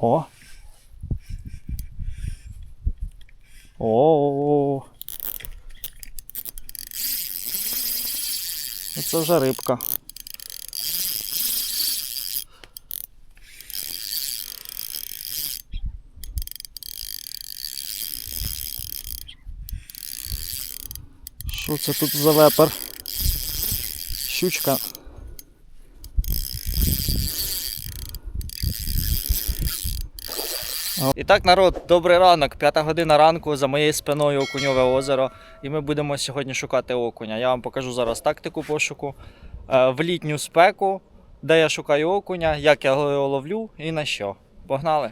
О. О. Це вже рибка. Що тут за вепер? Щучка. І так, народ, добрий ранок. П'ята година ранку за моєю спиною Окуньове озеро. І ми будемо сьогодні шукати окуня. Я вам покажу зараз тактику пошуку Е, в літню спеку, де я шукаю окуня, як я його ловлю і на що. Погнали!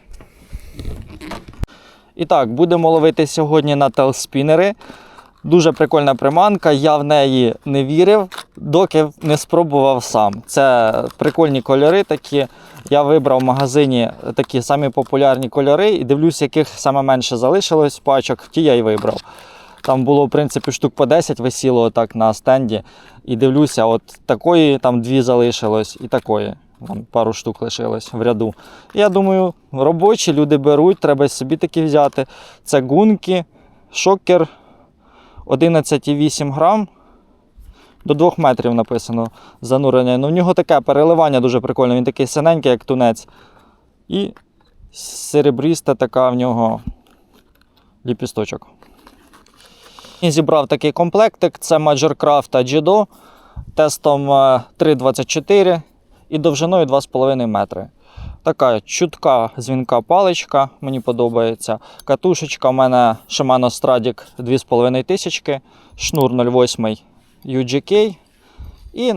І так, будемо ловити сьогодні на телспінери. Дуже прикольна приманка. Я в неї не вірив, доки не спробував сам. Це прикольні кольори такі. Я вибрав в магазині такі самі популярні кольори і дивлюсь, яких саме менше залишилось пачок, ті я й вибрав. Там було, в принципі, штук по 10 висіло отак на стенді. І дивлюся, от такої там дві залишилось і такої. Там пару штук лишилось в ряду. Я думаю, робочі люди беруть, треба собі такі взяти. Це гунки, шокер 11,8 грам. До 2 метрів написано занурення. Ну, в нього таке переливання дуже прикольне. Він такий синенький, як тунець. І серебріста така в нього ліпісточок. І зібрав такий комплектик. Це Major Craft Jido тестом е, 3,24 і довжиною 2,5 метри. Така чутка дзвінка паличка, мені подобається. Катушечка у мене Shimano Stradic 2500, шнур 0,8 UGK і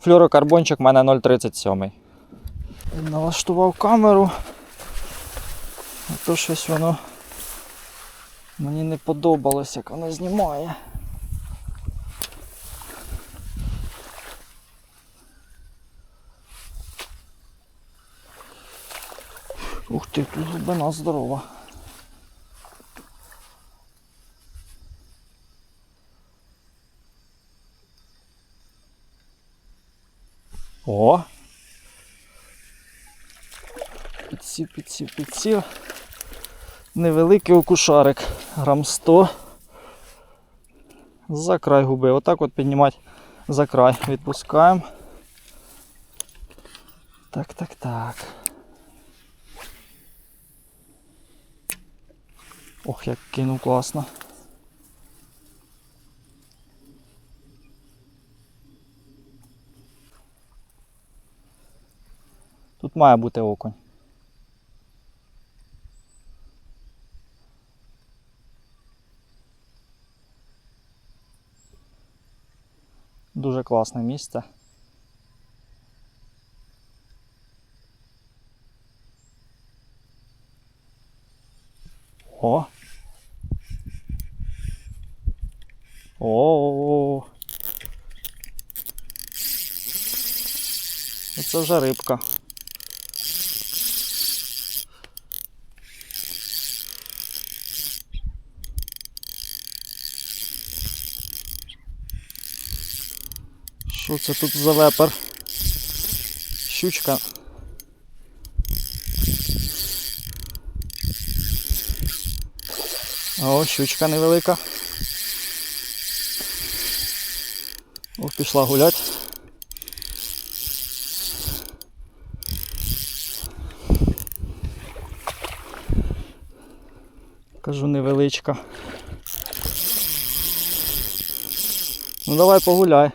флюрокарбончик у мене 0,37. Налаштував камеру. А то щось воно мені не подобалось, як воно знімає. Ух ти, тут глибина здорова. О! Підсів, підсів, підсів. Невеликий окушарик, грам 100. За край губи. Отак от піднімати за край. Відпускаємо. Так, так, так. Ох, як кинув класно. Тут має бути окунь. Дуже класне місце. О! О! Це вже рибка. Що це тут за вепер? Щучка. О, щучка невелика. Пішла гулять. Кажу невеличка. Ну давай погуляй.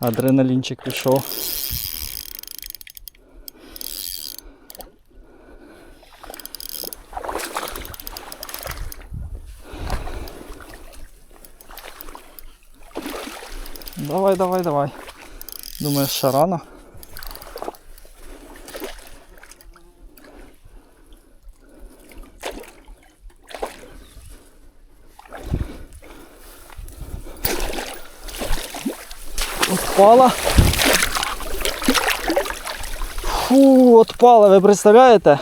Адреналінчик пішов. Давай, давай, давай. Думаєш, ще рано? Отпала. Фу, отпала, ви представляєте?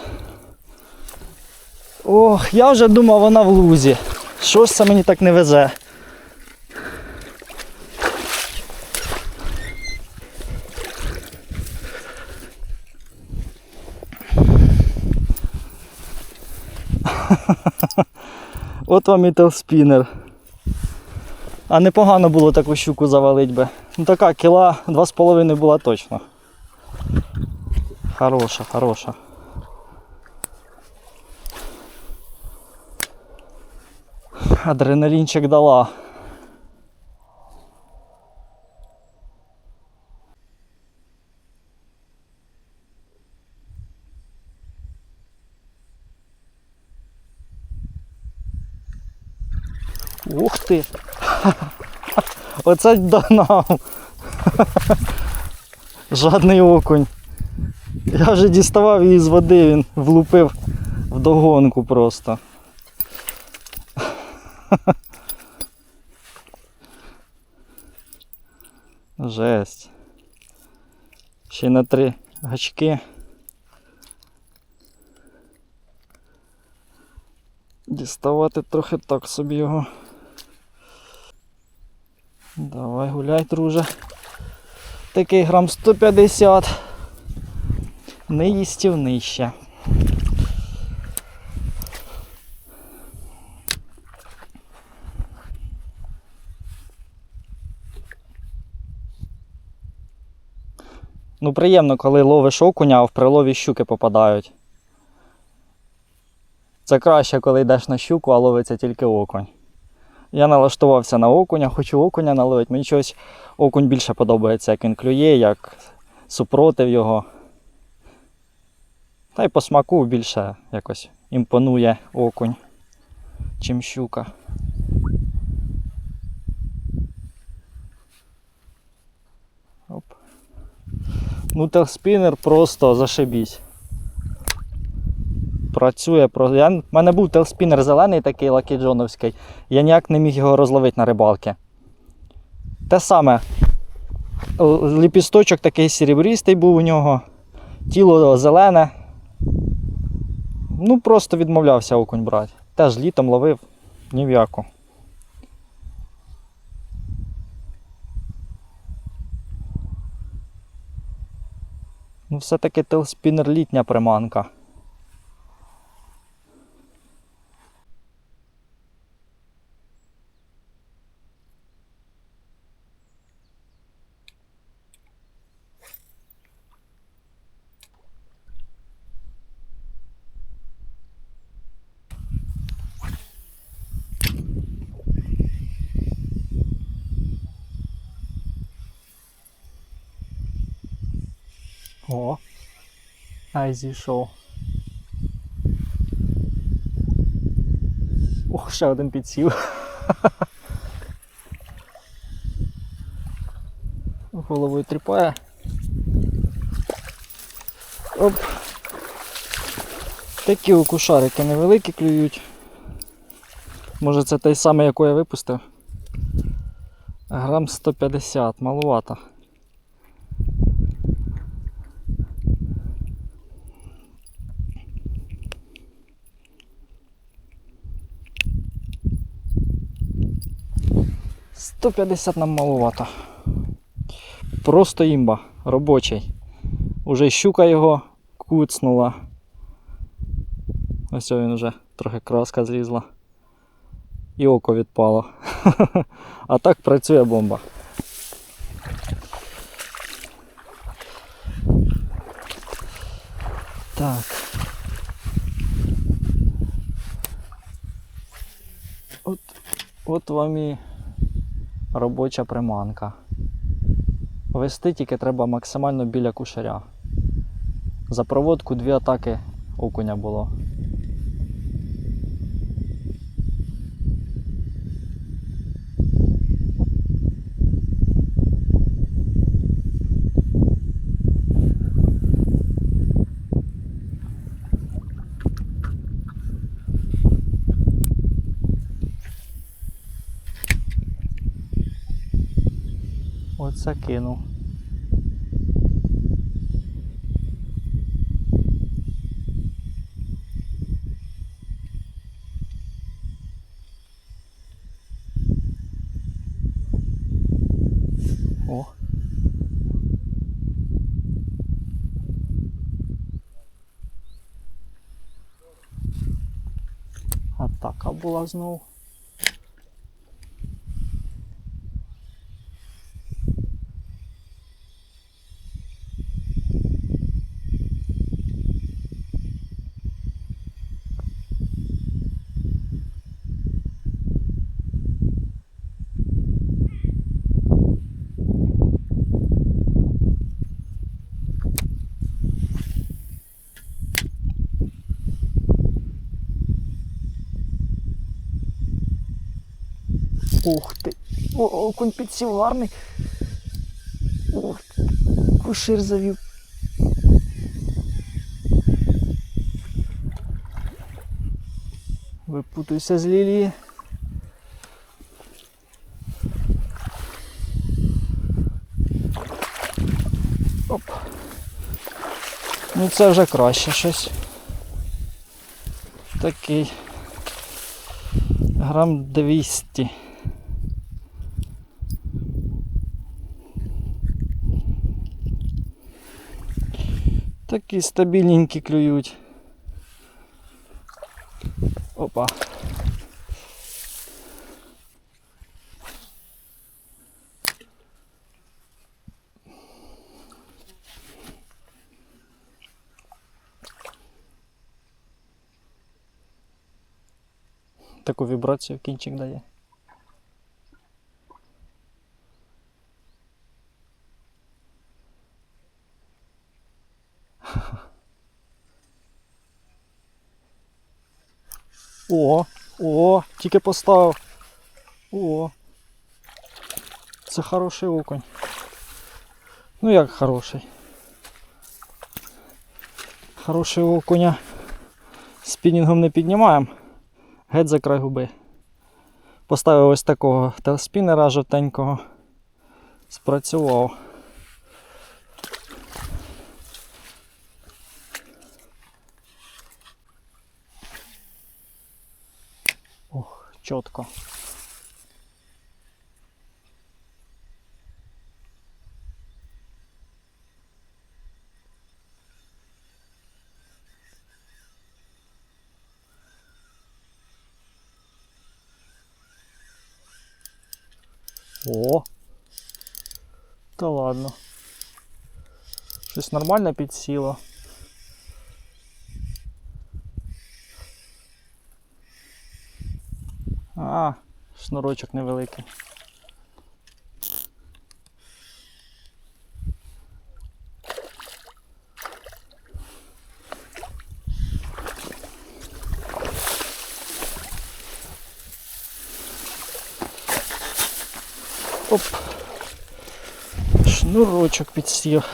Ох, я вже думав, вона в лузі. Щось це мені так не везе. От вам і телспінер. А непогано було таку щуку завалить би. Ну така кіла 2,5 була точно. Хороша, хороша. Адреналінчик дала. Ух ти! Оце догнав. Жадний окунь. Я вже діставав її з води, він влупив в догонку просто. Жесть. Ще на три гачки. Діставати трохи так собі його. Давай гуляй, друже. Такий грам 150. Не їстівний ще. Ну, приємно, коли ловиш окуня, а в прилові щуки попадають. Це краще, коли йдеш на щуку, а ловиться тільки окунь. Я налаштувався на окуня, хочу окуня наловити. Мені чогось окунь більше подобається, як він клює, як супротив його. Та й по смаку більше якось імпонує окунь, чим щука. Оп. Ну, телспінер просто зашибісь. Працює. Я... У мене був телспінер зелений такий лакіджоновський. Я ніяк не міг його розловити на рибалки. Те саме. Ліпісточок такий серебристий був у нього. Тіло зелене. Ну, просто відмовлявся окунь брати. Теж літом ловив ні в яку. Ну, все-таки телспінер літня приманка. О, ай зійшов. Ох, ще один підсів. Головою тріпає. Оп. Такі окушарики невеликі клюють. Може це той самий, який я випустив. Грам 150, малувато. Сто п'ятдесят нам маловато. Просто імба, робочий. Уже щука його куцнула. Ось він вже трохи краска злізла. І око відпало. А так працює бомба. Так. От, от вам і робоча приманка. Вести тільки треба максимально біля кушаря. За проводку дві атаки окуня було. Оце кинув. О. така була знову. Ух ти. О, окунь підсів гарний. Ух, кушир завів. Випутуйся з лілії. Оп. Ну це вже краще щось. Такий. Грам 200. Такі стабільненькі клюють. Опа. Таку вібрацію кінчик дає. О, о, тільки поставив. О. Це хороший окунь. Ну як хороший. Хороший окуня спінінгом не піднімаємо. Геть за край губи. Поставив ось такого телспінера жовтенького. Спрацював. чітко. О! Та ладно. Щось нормально підсіло. Шнурочок невеликий. Оп. Шнурочок підсів.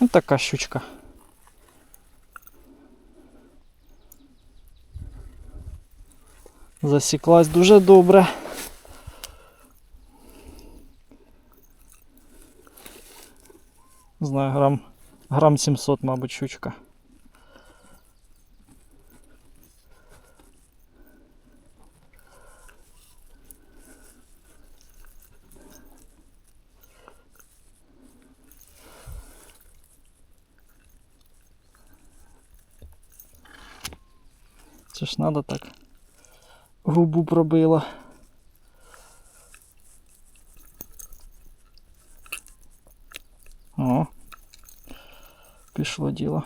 Ну така щучка. Засіклась дуже добре. Знаю, грам, грам 700, мабуть, щучка. Це ж надо так. Губу пробила. О. Пішло діло.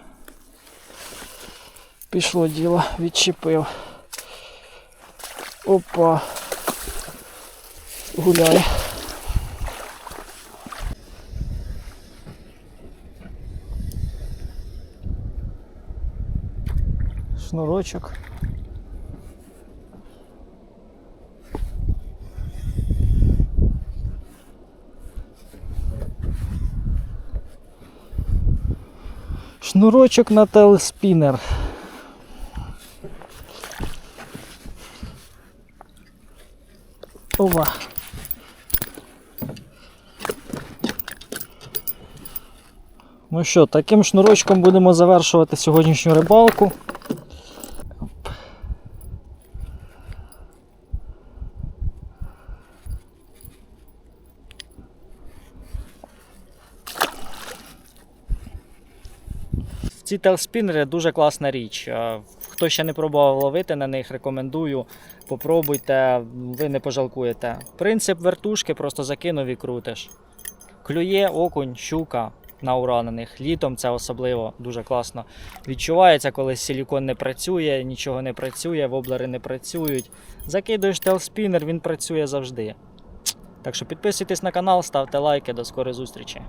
Пішло діло, відчепив. Опа. Гуляє. Шнурочок. Шнурочок на телеспінер. Ова. Ну що, таким шнурочком будемо завершувати сьогоднішню рибалку. Ці телспінери дуже класна річ. Е, Хто ще не пробував ловити на них, рекомендую. Попробуйте, ви не пожалкуєте. Принцип вертушки просто закинув і крутиш. Клює окунь, щука на ура на них. Літом це особливо дуже класно. Відчувається, коли силікон не працює, нічого не працює, воблери не працюють. Закидуєш телспінер, він працює завжди. Так що підписуйтесь на канал, ставте лайки, до скорої зустрічі.